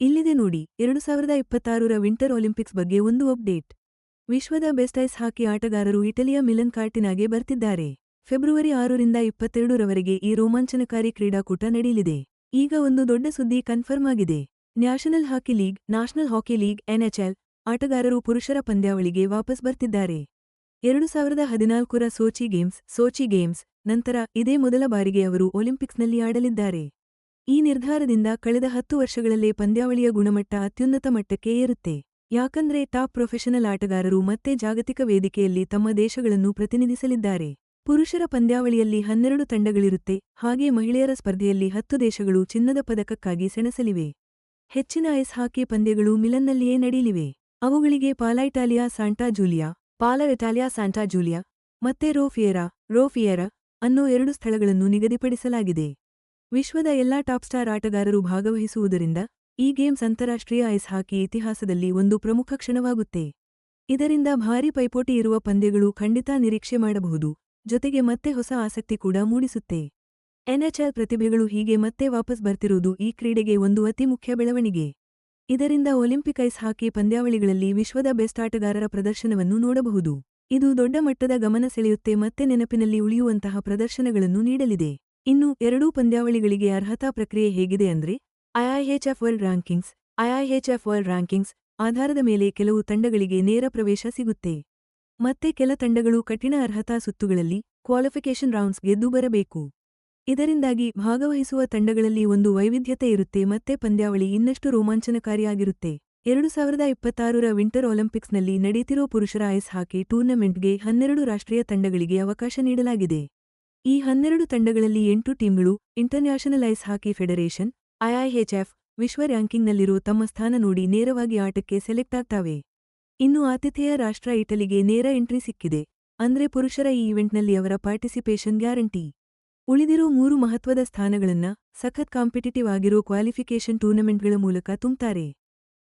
ಇಲ್ಲಿದೆ ನೋಡಿ ಎರಡು ಸಾವಿರದ ಇಪ್ಪತ್ತಾರರ ವಿಂಟರ್ ಒಲಿಂಪಿಕ್ಸ್ ಬಗ್ಗೆ ಒಂದು ಅಪ್ಡೇಟ್. ವಿಶ್ವದ ಬೆಸ್ಟ್ ಐಸ್ ಹಾಕಿ ಆಟಗಾರರು ಇಟಲಿಯ ಮಿಲನ್ ಕಾರ್ಟಿನಾಗೆ ಬರ್ತಿದ್ದಾರೆ. ಫೆಬ್ರವರಿ ಆರರಿಂದ ಇಪ್ಪತ್ತೆರಡರವರೆಗೆ ಈ ರೋಮಾಂಚನಕಾರಿ ಕ್ರೀಡಾಕೂಟ ನಡೆಯಲಿದೆ. ಈಗ ಒಂದು ದೊಡ್ಡ ಸುದ್ದಿ ಕನ್ಫರ್ಮ್ ಆಗಿದೆ. National hockey league, national hockey league, NHL ಆಟಗಾರರು ಪುರುಷರ ಪಂದ್ಯಾವಳಿಗೆ ವಾಪಸ್ ಬರ್ತಿದ್ದಾರೆ. ಎರಡು ಸಾವಿರದ ಹದಿನಾಲ್ಕರ ಸೋಚಿ ಗೇಮ್ಸ್ ಸೋಚಿ ಗೇಮ್ಸ್, ನಂತರ ಇದೇ ಮೊದಲ ಬಾರಿಗೆ ಅವರು ಒಲಿಂಪಿಕ್ಸ್ನಲ್ಲಿ ಆಡಲಿದ್ದಾರೆ. ಈ ನಿರ್ಧಾರದಿಂದ ಕಳೆದ ಹತ್ತು ವರ್ಷಗಳಲ್ಲೇ ಪಂದ್ಯಾವಳಿಯ ಗುಣಮಟ್ಟ ಅತ್ಯುನ್ನತ ಮಟ್ಟಕ್ಕೆ ಏರುತ್ತೆ. ಯಾಕಂದ್ರೆ ಟಾಪ್ ಪ್ರೊಫೆಷನಲ್ ಆಟಗಾರರು ಮತ್ತೆ ಜಾಗತಿಕ ವೇದಿಕೆಯಲ್ಲಿ ತಮ್ಮ ದೇಶಗಳನ್ನು ಪ್ರತಿನಿಧಿಸಲಿದ್ದಾರೆ. ಪುರುಷರ ಪಂದ್ಯಾವಳಿಯಲ್ಲಿ ಹನ್ನೆರಡು ತಂಡಗಳಿರುತ್ತೆ, ಹಾಗೆ ಮಹಿಳೆಯರ ಸ್ಪರ್ಧೆಯಲ್ಲಿ ಹತ್ತು ದೇಶಗಳು ಚಿನ್ನದ ಪದಕಕ್ಕಾಗಿ ಸೆಣಸಲಿವೆ. ಹೆಚ್ಚಿನ ಐಸ್ ಹಾಕಿ ಪಂದ್ಯಗಳು ಮಿಲನ್ನಲ್ಲಿಯೇ ನಡೆಯಲಿವೆ. ಅವುಗಳಿಗೆ PalaItalia Santa Giulia Pala Italia Santa Giulia, ಮತ್ತೆ ರೋಫಿಯರಾ, ರೋಫಿಯೆರಾ ಅನ್ನೋ ಎರಡು ಸ್ಥಳಗಳನ್ನು ನಿಗದಿಪಡಿಸಲಾಗಿದೆ. ವಿಶ್ವದ ಎಲ್ಲಾ ಟಾಪ್ ಸ್ಟಾರ್ ಆಟಗಾರರು ಭಾಗವಹಿಸುವುದರಿಂದ ಈ ಗೇಮ್ಸ್ ಅಂತಾರಾಷ್ಟ್ರೀಯ ಐಸ್ ಹಾಕಿ ಇತಿಹಾಸದಲ್ಲಿ ಒಂದು ಪ್ರಮುಖ ಕ್ಷಣವಾಗುತ್ತೆ. ಇದರಿಂದ ಭಾರೀ ಪೈಪೋಟಿ ಇರುವ ಪಂದ್ಯಗಳು ಖಂಡಿತ ನಿರೀಕ್ಷೆ ಮಾಡಬಹುದು, ಜೊತೆಗೆ ಮತ್ತೆ ಹೊಸ ಆಸಕ್ತಿ ಕೂಡ ಮೂಡಿಸುತ್ತೆ. ಎನ್ಎಚ್ಎಲ್ ಪ್ರತಿಭೆಗಳು ಹೀಗೆ ಮತ್ತೆ ವಾಪಸ್ ಬರ್ತಿರುವುದು ಈ ಕ್ರೀಡೆಗೆ ಒಂದು ಅತಿ ಮುಖ್ಯ ಬೆಳವಣಿಗೆ. ಇದರಿಂದ ಒಲಿಂಪಿಕ್ ಐಸ್ ಹಾಕಿ ಪಂದ್ಯಾವಳಿಗಳಲ್ಲಿ ವಿಶ್ವದ ಬೆಸ್ಟ್ ಆಟಗಾರರ ಪ್ರದರ್ಶನವನ್ನು ನೋಡಬಹುದು. ಇದು ದೊಡ್ಡ ಮಟ್ಟದ ಗಮನ ಸೆಳೆಯುತ್ತೆ ಮತ್ತೆ ನೆನಪಿನಲ್ಲಿ ಉಳಿಯುವಂತಹ ಪ್ರದರ್ಶನಗಳನ್ನು ನೀಡಲಿದೆ. ಇನ್ನು ಎರಡೂ ಪಂದ್ಯಾವಳಿಗಳಿಗೆ ಅರ್ಹತಾ ಪ್ರಕ್ರಿಯೆ ಹೇಗಿದೆ ಅಂದ್ರೆ IIHF world rankings IIHF world rankings ಆಧಾರದ ಮೇಲೆ ಕೆಲವು ತಂಡಗಳಿಗೆ ನೇರ ಪ್ರವೇಶ ಸಿಗುತ್ತೆ. ಮತ್ತೆ ಕೆಲ ತಂಡಗಳು ಕಠಿಣ ಅರ್ಹತಾ ಸುತ್ತುಗಳಲ್ಲಿ ಕ್ವಾಲಿಫಿಕೇಷನ್ ರೌಂಡ್ಸ್ ಗೆದ್ದು ಬರಬೇಕು. ಇದರಿಂದಾಗಿ ಭಾಗವಹಿಸುವ ತಂಡಗಳಲ್ಲಿ ಒಂದು ವೈವಿಧ್ಯತೆ ಇರುತ್ತೆ ಮತ್ತೆ ಪಂದ್ಯಾವಳಿ ಇನ್ನಷ್ಟು ರೋಮಾಂಚನಕಾರಿಯಾಗಿರುತ್ತೆ. ಎರಡು ಸಾವಿರದ ಇಪ್ಪತ್ತಾರರ ವಿಂಟರ್ ಒಲಿಂಪಿಕ್ಸ್ನಲ್ಲಿ ನಡೆಯುತ್ತಿರೋ ಪುರುಷರ ಐಸ್ ಹಾಕಿ ಟೂರ್ನಮೆಂಟ್ಗೆ ಹನ್ನೆರಡು ರಾಷ್ಟ್ರೀಯ ತಂಡಗಳಿಗೆ ಅವಕಾಶ ನೀಡಲಾಗಿದೆ. ಈ ಹನ್ನೆರಡು ತಂಡಗಳಲ್ಲಿ ಎಂಟು ಟೀಮ್ಗಳು international ice hockey federation IIHF ವಿಶ್ವ ರ್ಯಾಂಕಿಂಗ್ನಲ್ಲಿರೋ ತಮ್ಮ ಸ್ಥಾನ ನೋಡಿ ನೇರವಾಗಿ ಆಟಕ್ಕೆ ಸೆಲೆಕ್ಟ್ ಆಗ್ತಾವೆ. ಇನ್ನು ಆತಿಥೇಯ ರಾಷ್ಟ್ರ ಇಟಲಿಗೆ ನೇರ ಎಂಟ್ರಿ ಸಿಕ್ಕಿದೆ, ಅಂದ್ರೆ ಪುರುಷರ ಈ ಇವೆಂಟ್ನಲ್ಲಿ ಅವರ ಪಾರ್ಟಿಸಿಪೇಷನ್ ಗ್ಯಾರಂಟಿ. ಉಳಿದಿರೋ ಮೂರು ಮಹತ್ವದ ಸ್ಥಾನಗಳನ್ನ ಸಖತ್ ಕಾಂಪಿಟಿಟಿವ್ ಆಗಿರೋ ಕ್ವಾಲಿಫಿಕೇಷನ್ ಟೂರ್ನಮೆಂಟ್ಗಳ ಮೂಲಕ ತುಂಬ್ತಾರೆ.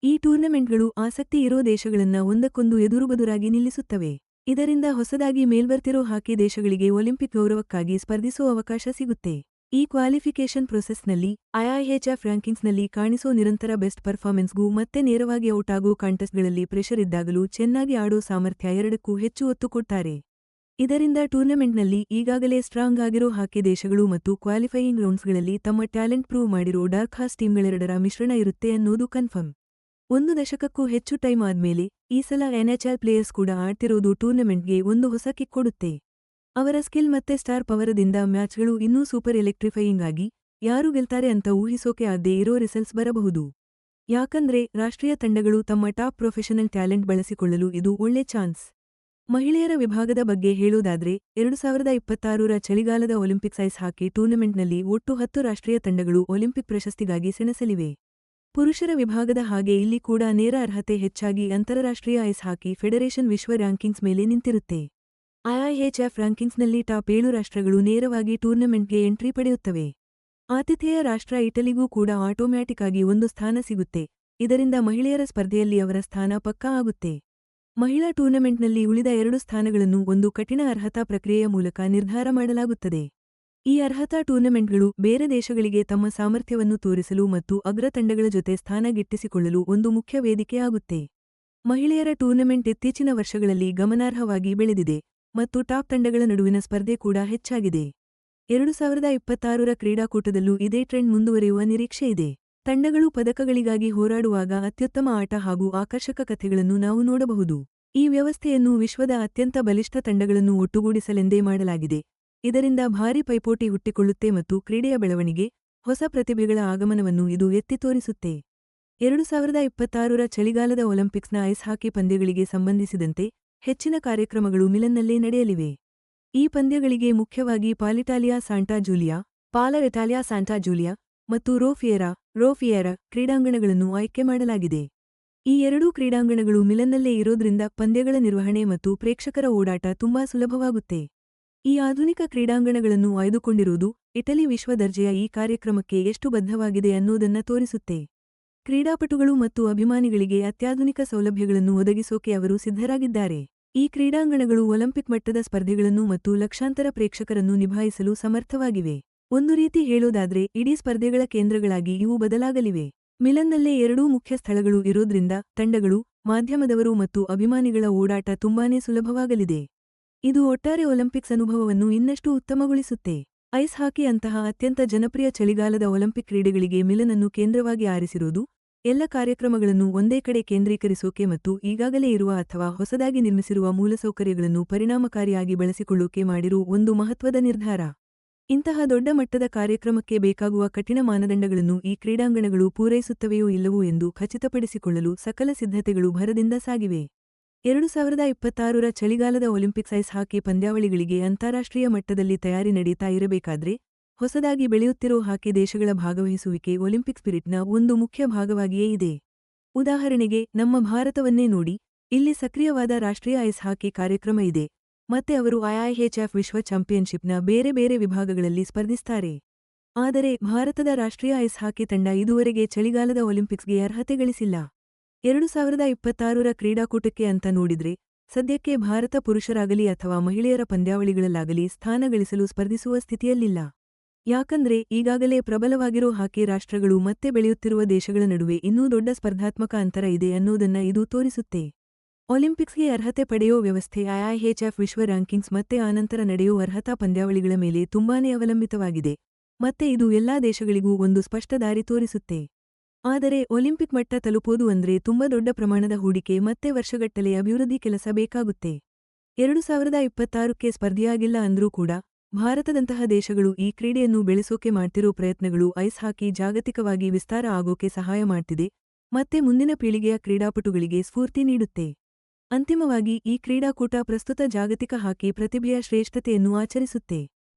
ಈ ಟೂರ್ನಮೆಂಟ್ಗಳು ಆಸಕ್ತಿ ಇರೋ ದೇಶಗಳನ್ನ ಒಂದಕ್ಕೊಂದು ಎದುರುಬದುರಾಗಿ ನಿಲ್ಲಿಸುತ್ತವೆ. ಇದರಿಂದ ಹೊಸದಾಗಿ ಮೇಲ್ಬರ್ತಿರೋ ಹಾಕಿ ದೇಶಗಳಿಗೆ ಒಲಿಂಪಿಕ್ ಗೌರವಕ್ಕಾಗಿ ಸ್ಪರ್ಧಿಸುವ ಅವಕಾಶ ಸಿಗುತ್ತೆ. ಈ ಕ್ವಾಲಿಫಿಕೇಷನ್ ಪ್ರೊಸೆಸ್ನಲ್ಲಿ ಐಐಎಚ್ಎಫ್ ರ್ಯಾಂಕಿಂಗ್ಸ್ನಲ್ಲಿ ಕಾಣಿಸೋ ನಿರಂತರ ಬೆಸ್ಟ್ ಪರ್ಫಾರ್ಮೆನ್ಸ್ಗೂ ಮತ್ತೆ ನೇರವಾಗಿ ಔಟ್ ಆಗೋ ಕಾಂಟೆಸ್ಟ್ಗಳಲ್ಲಿ ಪ್ರೆಷರ್ ಇದ್ದಾಗಲೂ ಚೆನ್ನಾಗಿ ಆಡೋ ಸಾಮರ್ಥ್ಯ ಎರಡಕ್ಕೂ ಹೆಚ್ಚು ಒತ್ತು ಕೊಡ್ತಾರೆ. ಇದರಿಂದ ಟೂರ್ನಮೆಂಟ್ನಲ್ಲಿ ಈಗಾಗಲೇ ಸ್ಟ್ರಾಂಗ್ ಆಗಿರೋ ಹಾಕಿ ದೇಶಗಳು ಮತ್ತು ಕ್ವಾಲಿಫೈಯಿಂಗ್ ರೌಂಡ್ಸ್ಗಳಲ್ಲಿ ತಮ್ಮ ಟ್ಯಾಲೆಂಟ್ ಪ್ರೂವ್ ಮಾಡಿರೋ ಡಾರ್ಕ್ ಹಾಸ್ ಟೀಮ್ಗಳೆರಡರ ಮಿಶ್ರಣ ಇರುತ್ತೆ ಅನ್ನೋದು ಕನ್ಫರ್ಮ್. ಒಂದು ದಶಕಕ್ಕೂ ಹೆಚ್ಚು ಟೈಮ್ ಆದ್ಮೇಲೆ ಈ ಸಲ ಎನ್ಎಚ್ಎಲ್ ಪ್ಲೇಯರ್ಸ್ ಕೂಡ ಆಡ್ತಿರೋದು ಟೂರ್ನಮೆಂಟ್ಗೆ ಒಂದು ಹೊಸ ಕಿಕ್ ಕೊಡುತ್ತೆ. ಅವರ ಸ್ಕಿಲ್ ಮತ್ತೆ ಸ್ಟಾರ್ ಪವರದಿಂದ ಮ್ಯಾಚ್ಗಳು ಇನ್ನೂ ಸೂಪರ್ ಎಲೆಕ್ಟ್ರಿಫೈಯಿಂಗ್ ಆಗಿ ಯಾರು ಗೆಲ್ತಾರೆ ಅಂತ ಊಹಿಸೋಕೆ ಆದ್ದೇ ಇರೋ ರಿಸಲ್ಟ್ಸ್ ಬರಬಹುದು. ಯಾಕಂದ್ರೆ ರಾಷ್ಟ್ರೀಯ ತಂಡಗಳು ತಮ್ಮ ಟಾಪ್ ಪ್ರೊಫೆಷನಲ್ ಟ್ಯಾಲೆಂಟ್ ಬಳಸಿಕೊಳ್ಳಲು ಇದು ಒಳ್ಳೆ ಚಾನ್ಸ್. ಮಹಿಳೆಯರ ವಿಭಾಗದ ಬಗ್ಗೆ ಹೇಳೋದಾದ್ರೆ, ಎರಡು ಸಾವಿರದ ಇಪ್ಪತ್ತಾರರ ಚಳಿಗಾಲದ ಒಲಿಂಪಿಕ್ಸ್ ಐಸ್ ಹಾಕಿ ಟೂರ್ನಮೆಂಟ್ನಲ್ಲಿ ಒಟ್ಟು ಹತ್ತು ರಾಷ್ಟ್ರೀಯ ತಂಡಗಳು ಒಲಿಂಪಿಕ್ ಪ್ರಶಸ್ತಿಗಾಗಿ ಸೆಣಸಲಿವೆ. ಪುರುಷರ ವಿಭಾಗದ ಹಾಗೆ ಇಲ್ಲಿ ಕೂಡ ನೇರ ಅರ್ಹತೆ ಹೆಚ್ಚಾಗಿ ಅಂತಾರಾಷ್ಟ್ರೀಯ ಐಸ್ ಹಾಕಿ ಫೆಡರೇಷನ್ ವಿಶ್ವ ರ್ಯಾಂಕಿಂಗ್ಸ್ ಮೇಲೆ ನಿಂತಿರುತ್ತೆ. ಐಐಎಚ್ಎಫ್ ರ್ಯಾಂಕಿಂಗ್ಸ್ನಲ್ಲಿ ಟಾಪ್ ಏಳು ರಾಷ್ಟ್ರಗಳು ನೇರವಾಗಿ ಟೂರ್ನಮೆಂಟ್ಗೆ ಎಂಟ್ರಿ ಪಡೆಯುತ್ತವೆ. ಆತಿಥೇಯ ರಾಷ್ಟ್ರ ಇಟಲಿಗೂ ಕೂಡ ಆಟೋಮ್ಯಾಟಿಕ್ ಆಗಿ ಒಂದು ಸ್ಥಾನ ಸಿಗುತ್ತೆ. ಇದರಿಂದ ಮಹಿಳೆಯರ ಸ್ಪರ್ಧೆಯಲ್ಲಿ ಅವರ ಸ್ಥಾನ ಪಕ್ಕಾ ಆಗುತ್ತೆ. ಮಹಿಳಾ ಟೂರ್ನಮೆಂಟ್ನಲ್ಲಿ ಉಳಿದ ಎರಡು ಸ್ಥಾನಗಳನ್ನು ಒಂದು ಕಠಿಣ ಅರ್ಹತಾ ಪ್ರಕ್ರಿಯೆಯ ಮೂಲಕ ನಿರ್ಧಾರ ಮಾಡಲಾಗುತ್ತದೆ. ಈ ಅರ್ಹತಾ ಟೂರ್ನಮೆಂಟ್ಗಳು ಬೇರೆ ದೇಶಗಳಿಗೆ ತಮ್ಮ ಸಾಮರ್ಥ್ಯವನ್ನು ತೋರಿಸಲು ಮತ್ತು ಅಗ್ರ ತಂಡಗಳ ಜೊತೆ ಸ್ಥಾನ ಗಿಟ್ಟಿಸಿಕೊಳ್ಳಲು ಒಂದು ಮುಖ್ಯ ವೇದಿಕೆಯಾಗುತ್ತೆ. ಮಹಿಳೆಯರ ಟೂರ್ನಮೆಂಟ್ ಇತ್ತೀಚಿನ ವರ್ಷಗಳಲ್ಲಿ ಗಮನಾರ್ಹವಾಗಿ ಬೆಳೆದಿದೆ ಮತ್ತು ಟಾಪ್ ತಂಡಗಳ ನಡುವಿನ ಸ್ಪರ್ಧೆ ಕೂಡ ಹೆಚ್ಚಾಗಿದೆ. ಎರಡು ಸಾವಿರದ ಇಪ್ಪತ್ತಾರರ ಕ್ರೀಡಾಕೂಟದಲ್ಲೂ ಇದೇ ಟ್ರೆಂಡ್ ಮುಂದುವರಿಯುವ ನಿರೀಕ್ಷೆಯಿದೆ ತಂಡಗಳು ಪದಕಗಳಿಗಾಗಿ ಹೋರಾಡುವಾಗ ಅತ್ಯುತ್ತಮ ಆಟ ಹಾಗೂ ಆಕರ್ಷಕ ಕಥೆಗಳನ್ನು ನಾವು ನೋಡಬಹುದು. ಈ ವ್ಯವಸ್ಥೆಯನ್ನು ವಿಶ್ವದ ಅತ್ಯಂತ ಬಲಿಷ್ಠ ತಂಡಗಳನ್ನು ಒಟ್ಟುಗೂಡಿಸಲೆಂದೇ ಮಾಡಲಾಗಿದೆ. ಇದರಿಂದ ಭಾರೀ ಪೈಪೋಟಿ ಹುಟ್ಟಿಕೊಳ್ಳುತ್ತೆ ಮತ್ತು ಕ್ರೀಡೆಯ ಬೆಳವಣಿಗೆ, ಹೊಸ ಪ್ರತಿಭೆಗಳ ಆಗಮನವನ್ನು ಇದು ಎತ್ತಿ ತೋರಿಸುತ್ತೆ. ಎರಡು ಸಾವಿರದ ಇಪ್ಪತ್ತಾರರ ಚಳಿಗಾಲದ ಒಲಿಂಪಿಕ್ಸ್ನ ಐಸ್ ಹಾಕಿ ಪಂದ್ಯಗಳಿಗೆ ಸಂಬಂಧಿಸಿದಂತೆ ಹೆಚ್ಚಿನ ಕಾರ್ಯಕ್ರಮಗಳು ಮಿಲನ್ನಲ್ಲೇ ನಡೆಯಲಿವೆ. ಈ ಪಂದ್ಯಗಳಿಗೆ ಮುಖ್ಯವಾಗಿ PalaItalia Santa Giulia, Pala Italia Santa Giulia ಮತ್ತು ರೋಫಿಯೆರಾ ರೋಫಿಯೆರಾ ಕ್ರೀಡಾಂಗಣಗಳನ್ನು ಆಯ್ಕೆ ಮಾಡಲಾಗಿದೆ. ಈ ಎರಡೂ ಕ್ರೀಡಾಂಗಣಗಳು ಮಿಲನ್ನಲ್ಲೇ ಇರೋದ್ರಿಂದ ಪಂದ್ಯಗಳ ನಿರ್ವಹಣೆ ಮತ್ತು ಪ್ರೇಕ್ಷಕರ ಓಡಾಟ ತುಂಬಾ ಸುಲಭವಾಗುತ್ತೆ. ಈ ಆಧುನಿಕ ಕ್ರೀಡಾಂಗಣಗಳನ್ನು ಆಯ್ದುಕೊಂಡಿರುವುದು ಇಟಲಿ ವಿಶ್ವ ದರ್ಜೆಯ ಈ ಕಾರ್ಯಕ್ರಮಕ್ಕೆ ಎಷ್ಟು ಬದ್ಧವಾಗಿದೆ ಅನ್ನೋದನ್ನ ತೋರಿಸುತ್ತೆ. ಕ್ರೀಡಾಪಟುಗಳು ಮತ್ತು ಅಭಿಮಾನಿಗಳಿಗೆ ಅತ್ಯಾಧುನಿಕ ಸೌಲಭ್ಯಗಳನ್ನು ಒದಗಿಸೋಕೆ ಅವರು ಸಿದ್ಧರಾಗಿದ್ದಾರೆ. ಈ ಕ್ರೀಡಾಂಗಣಗಳು ಒಲಿಂಪಿಕ್ ಮಟ್ಟದ ಸ್ಪರ್ಧೆಗಳನ್ನು ಮತ್ತು ಲಕ್ಷಾಂತರ ಪ್ರೇಕ್ಷಕರನ್ನು ನಿಭಾಯಿಸಲು ಸಮರ್ಥವಾಗಿವೆ. ಒಂದು ರೀತಿ ಹೇಳೋದಾದ್ರೆ, ಇಡೀ ಸ್ಪರ್ಧೆಗಳ ಕೇಂದ್ರಗಳಾಗಿ ಇವು ಬದಲಾಗಲಿವೆ. ಮಿಲನ್ನಲ್ಲೇ ಎರಡೂ ಮುಖ್ಯ ಸ್ಥಳಗಳು ಇರೋದ್ರಿಂದ ತಂಡಗಳು, ಮಾಧ್ಯಮದವರು ಮತ್ತು ಅಭಿಮಾನಿಗಳ ಓಡಾಟ ತುಂಬಾನೇ ಸುಲಭವಾಗಲಿದೆ. ಇದು ಒಟ್ಟಾರೆ ಒಲಿಂಪಿಕ್ಸ್ ಅನುಭವವನ್ನು ಇನ್ನಷ್ಟು ಉತ್ತಮಗೊಳಿಸುತ್ತೆ. ಐಸ್ ಹಾಕಿ ಅಂತಹ ಅತ್ಯಂತ ಜನಪ್ರಿಯ ಚಳಿಗಾಲದ ಒಲಿಂಪಿಕ್ ಕ್ರೀಡೆಗಳಿಗೆ ಮಿಲನನ್ನು ಕೇಂದ್ರವಾಗಿ ಆರಿಸಿರುವುದು, ಎಲ್ಲ ಕಾರ್ಯಕ್ರಮಗಳನ್ನು ಒಂದೇ ಕಡೆ ಕೇಂದ್ರೀಕರಿಸೋಕೆ ಮತ್ತು ಈಗಾಗಲೇ ಇರುವ ಅಥವಾ ಹೊಸದಾಗಿ ನಿರ್ಮಿಸಿರುವ ಮೂಲಸೌಕರ್ಯಗಳನ್ನು ಪರಿಣಾಮಕಾರಿಯಾಗಿ ಬಳಸಿಕೊಳ್ಳೋಕೆ ಮಾಡಿರುವ ಒಂದು ಮಹತ್ವದ ನಿರ್ಧಾರ. ಇಂತಹ ದೊಡ್ಡ ಮಟ್ಟದ ಕಾರ್ಯಕ್ರಮಕ್ಕೆ ಬೇಕಾಗುವ ಕಠಿಣ ಮಾನದಂಡಗಳನ್ನು ಈ ಕ್ರೀಡಾಂಗಣಗಳು ಪೂರೈಸುತ್ತವೆಯೋ ಇಲ್ಲವೋ ಎಂದು ಖಚಿತಪಡಿಸಿಕೊಳ್ಳಲು ಸಕಲ ಸಿದ್ಧತೆಗಳು ಭರದಿಂದ ಸಾಗಿವೆ. ಎರಡು ಸಾವಿರದ ಇಪ್ಪತ್ತಾರರ ಚಳಿಗಾಲದ ಒಲಿಂಪಿಕ್ಸ್ ಐಸ್ ಹಾಕಿ ಪಂದ್ಯಾವಳಿಗಳಿಗೆ ಅಂತಾರಾಷ್ಟ್ರೀಯ ಮಟ್ಟದಲ್ಲಿ ತಯಾರಿ ನಡೀತಾ ಇರಬೇಕಾದ್ರೆ, ಹೊಸದಾಗಿ ಬೆಳೆಯುತ್ತಿರೋ ಹಾಕಿ ದೇಶಗಳ ಭಾಗವಹಿಸುವಿಕೆ ಒಲಿಂಪಿಕ್ ಸ್ಪಿರಿಟ್ನ ಒಂದು ಮುಖ್ಯ ಭಾಗವಾಗಿಯೇ ಇದೆ. ಉದಾಹರಣೆಗೆ, ನಮ್ಮ ಭಾರತವನ್ನೇ ನೋಡಿ, ಇಲ್ಲಿ ಸಕ್ರಿಯವಾದ ರಾಷ್ಟ್ರೀಯ ಐಸ್ ಹಾಕಿ ಕಾರ್ಯಕ್ರಮ ಇದೆ. ಮತ್ತೆ ಅವರು ಐಐಎಚ್ಎಫ್ ವಿಶ್ವ ಚಾಂಪಿಯನ್ಶಿಪ್ನ ಬೇರೆ ಬೇರೆ ವಿಭಾಗಗಳಲ್ಲಿ ಸ್ಪರ್ಧಿಸ್ತಾರೆ. ಆದರೆ, ಭಾರತದ ರಾಷ್ಟ್ರೀಯ ಐಸ್ ಹಾಕಿ ತಂಡ ಇದುವರೆಗೆ ಚಳಿಗಾಲದ ಒಲಿಂಪಿಕ್ಸ್ಗೆ ಅರ್ಹತೆ ಗಳಿಸಿಲ್ಲ. ಎರಡು ಸಾವಿರದ ಇಪ್ಪತ್ತಾರರ ಕ್ರೀಡಾಕೂಟಕ್ಕೆ ಅಂತ ನೋಡಿದ್ರೆ, ಸದ್ಯಕ್ಕೆ ಭಾರತ ಪುರುಷರಾಗಲಿ ಅಥವಾ ಮಹಿಳೆಯರ ಪಂದ್ಯಾವಳಿಗಳಲ್ಲಾಗಲಿ ಸ್ಥಾನ ಗಳಿಸಲು ಸ್ಪರ್ಧಿಸುವ ಸ್ಥಿತಿಯಲ್ಲಿಲ್ಲ. ಯಾಕಂದ್ರೆ, ಈಗಾಗಲೇ ಪ್ರಬಲವಾಗಿರೋ ಹಾಕಿ ರಾಷ್ಟ್ರಗಳು ಮತ್ತೆ ಬೆಳೆಯುತ್ತಿರುವ ದೇಶಗಳ ನಡುವೆ ಇನ್ನೂ ದೊಡ್ಡ ಸ್ಪರ್ಧಾತ್ಮಕ ಅಂತರ ಇದೆ ಅನ್ನೋದನ್ನ ಇದು ತೋರಿಸುತ್ತೆ. ಒಲಿಂಪಿಕ್ಸ್ಗೆ ಅರ್ಹತೆ ಪಡೆಯೋ ವ್ಯವಸ್ಥೆ ಐಐಎಚ್ಎಫ್ ವಿಶ್ವ ರ್ಯಾಂಕಿಂಗ್ಸ್ ಮತ್ತೆ ಆನಂತರ ನಡೆಯೋ ಅರ್ಹತಾ ಪಂದ್ಯಾವಳಿಗಳ ಮೇಲೆ ತುಂಬಾನೇ ಅವಲಂಬಿತವಾಗಿದೆ. ಮತ್ತೆ ಇದು ಎಲ್ಲಾ ದೇಶಗಳಿಗೂ ಒಂದು ಸ್ಪಷ್ಟ ದಾರಿ ತೋರಿಸುತ್ತೆ. ಆದರೆ ಒಲಿಂಪಿಕ್ ಮಟ್ಟ ತಲುಪೋದು ಅಂದ್ರೆ ತುಂಬಾ ದೊಡ್ಡ ಪ್ರಮಾಣದ ಹೂಡಿಕೆ ಮತ್ತೆ ವರ್ಷಗಟ್ಟಲೆ ಅಭಿವೃದ್ಧಿ ಕೆಲಸ ಬೇಕಾಗುತ್ತೆ. ಎರಡು ಸಾವಿರದ ಇಪ್ಪತ್ತಾರಕ್ಕೆ ಸ್ಪರ್ಧೆಯಾಗಿಲ್ಲ ಅಂದ್ರೂ ಕೂಡ ಭಾರತದಂತಹ ದೇಶಗಳು ಈ ಕ್ರೀಡೆಯನ್ನು ಬೆಳೆಸೋಕೆ ಮಾಡ್ತಿರೋ ಪ್ರಯತ್ನಗಳು ಐಸ್ ಹಾಕಿ ಜಾಗತಿಕವಾಗಿ ವಿಸ್ತಾರ ಆಗೋಕೆ ಸಹಾಯ ಮಾಡ್ತಿದೆ, ಮತ್ತೆ ಮುಂದಿನ ಪೀಳಿಗೆಯ ಕ್ರೀಡಾಪಟುಗಳಿಗೆ ಸ್ಫೂರ್ತಿ ನೀಡುತ್ತೆ. ಅಂತಿಮವಾಗಿ ಈ ಕ್ರೀಡಾಕೂಟ ಪ್ರಸ್ತುತ ಜಾಗತಿಕ ಹಾಕಿ ಪ್ರತಿಭೆಯ ಶ್ರೇಷ್ಠತೆಯನ್ನು ಆಚರಿಸುತ್ತೆ.